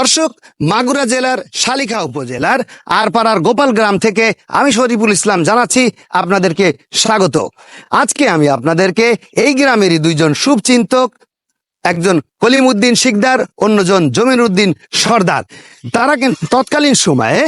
দর্শক, মাগুরা জেলার শালিখা উপজেলার আরপাড়ার গোপাল গ্রাম থেকে আমি শরীফুল ইসলাম জানাচ্ছি আপনাদেরকে স্বাগত। আজকে আমি আপনাদেরকে এই গ্রামেরই দুইজন শুভচিন্তক, একজন কলিম উদ্দিন শিকদার, অন্যজন জমির উদ্দিন সর্দার। তারা কিন্তু তৎকালীন সময়ে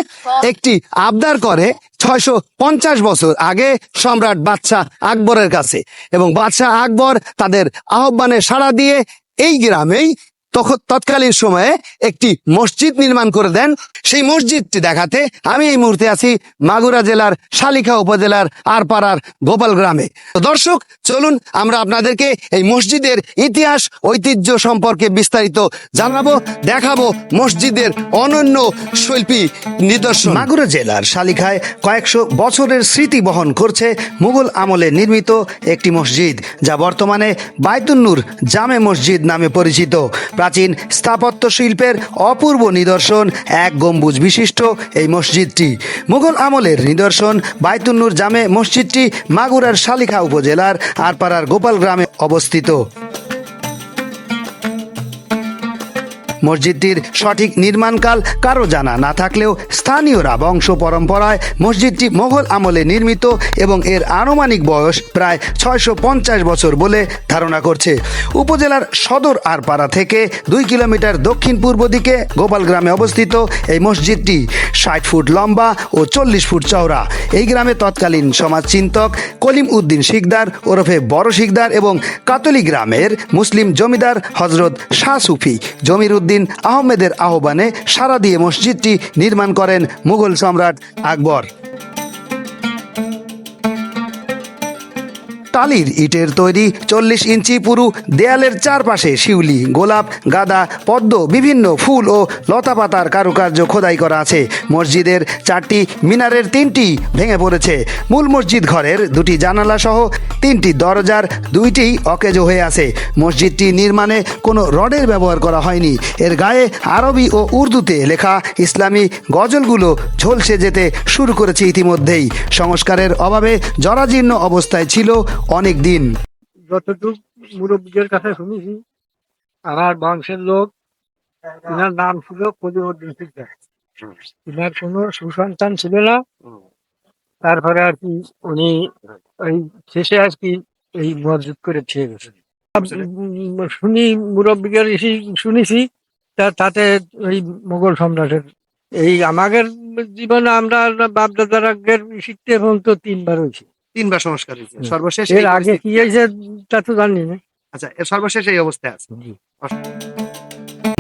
একটি আবদার করে ছয়শো পঞ্চাশ বছর আগে সম্রাট বাদশাহ আকবরের কাছে এবং বাদশাহ আকবর তাদের আহ্বানে সাড়া দিয়ে এই গ্রামেই তখন তৎকালীন সময়ে একটি মসজিদ নির্মাণ করে দেন। সেই মসজিদটি দেখাতে আমি এই মুহূর্তে আছি মাগুরা জেলার শালিখা উপজেলার আরপাড়ার গোপাল গ্রামে। দর্শক, চলুন আমরা আপনাদেরকে এই মসজিদের ইতিহাস, ঐতিহ্য সম্পর্কে বিস্তারিত জানাব, দেখাবো মসজিদের অনন্য শিল্পী নিদর্শন। মাগুরা জেলার শালিখায় কয়েকশো বছরের স্মৃতি বহন করছে মুঘল আমলে নির্মিত একটি মসজিদ, যা বর্তমানে বায়তুন্নুর জামে মসজিদ নামে পরিচিত। প্রাচীন স্থাপত্য শিল্পের অপূর্ব নিদর্শন এক গম্বুজ বিশিষ্ট এই মসজিদটি। মুঘল আমলের নিদর্শন বাইতুন্নুর জামে মসজিদটি মাগুরার শালিখা উপজেলার আরপাড়ার গোপাল গ্রামে অবস্থিত। মসজিদটির সঠিক নির্মাণকাল কারও জানা না থাকলেও স্থানীয়রা বংশ পরম্পরায় মসজিদটি মোগল আমলে নির্মিত এবং এর আনুমানিক বয়স প্রায় ছয়শো পঞ্চাশ বছর বলে ধারণা করছে। উপজেলার সদর আরপাড়া থেকে দুই কিলোমিটার দক্ষিণ পূর্ব দিকে গোপাল গ্রামে অবস্থিত এই মসজিদটি ষাট ফুট লম্বা ও চল্লিশ ফুট চওড়া। এই গ্রামে তৎকালীন সমাজচিন্তক কলিম উদ্দিন শিকদার, ওরফে বড় শিকদার এবং কাতলি গ্রামের মুসলিম জমিদার হজরত শাহ সুফি জমির উদ্দিন আহমেদের আহ্বানে সারা দিয়ে মসজিদটি নির্মাণ করেন মুঘল সম্রাট আকবর। টালির ইটের তৈরি চল্লিশ ইঞ্চি পুরু দেয়ালের চারপাশে শিউলি, গোলাপ, গাঁদা, পদ্ম, বিভিন্ন ফুল ও লতাপাতার কারুকার্য খোদাই করা আছে। মসজিদের চারটি মিনারের তিনটি ভেঙে পড়েছে। মূল মসজিদ ঘরের দুটি জানালা সহ তিনটি দরজার দুইটি অকেজো হয়ে আছে। মসজিদটি নির্মাণে কোনো রডের ব্যবহার করা হয়নি। এর গায়ে আরবি ও উর্দুতে লেখা ইসলামী গজলগুলো ঝলসে যেতে শুরু করেছে ইতিমধ্যেই। সংস্কারের অভাবে জরাজীর্ণ অবস্থায় ছিল অনেক দিন। যতটুক মুরব্বীদের কাছে শুনেছি আমার বংশের লোক, ইনার নাম ছিল কলিমুদ্দিন সিকদার। ইনার কোনো সুসন্তান ছিল না। তারপরে আর কি উনি ওই শেষে আর কি এই মসজিদ করে ছেড়ে গেছেন শুনি মুরব্বীদের শুনেছি, তা তাতে ওই মোগল সম্রাটের এই আমাদের জীবনে আমরা বাপদাদার শিখতে পর্যন্ত তিনবার হয়েছি। তিনবার সংস্কার হয়েছে। সর্বশেষ এর আগে কি হয়েছে তা তো জানি না। আচ্ছা এর সর্বশেষ এই অবস্থায় আছে।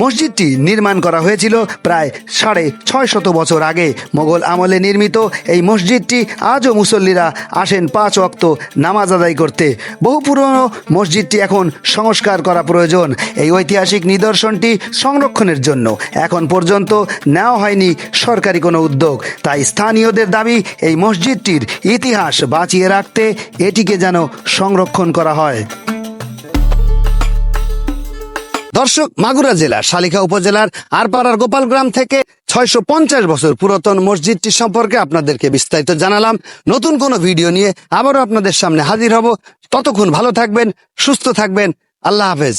মসজিদটি নির্মাণ করা হয়েছিল প্রায় সাড়ে ছয় শত বছর আগে। মোগল আমলে নির্মিত এই মসজিদটি আজও মুসল্লিরা আসেন পাঁচ অক্ত নামাজ আদায় করতে। বহু পুরনো মসজিদটি এখন সংস্কার করা প্রয়োজন। এই ঐতিহাসিক নিদর্শনটি সংরক্ষণের জন্য। এখন পর্যন্ত নেওয়া হয়নি সরকারি কোনো উদ্যোগ। তাই স্থানীয়দের দাবি, এই মসজিদটির ইতিহাস বাঁচিয়ে রাখতে এটিকে যেন সংরক্ষণ করা হয়। দর্শক, মাগুরা জেলার শালিকা উপজেলার আরপাড়ার গোপাল গ্রাম থেকে ছয়শো পঞ্চাশ বছর পুরাতন মসজিদটি সম্পর্কে আপনাদেরকে বিস্তারিত জানালাম। নতুন কোনো ভিডিও নিয়ে আবারও আপনাদের সামনে হাজির হব। ততক্ষণ ভালো থাকবেন, সুস্থ থাকবেন। আল্লাহ হাফেজ।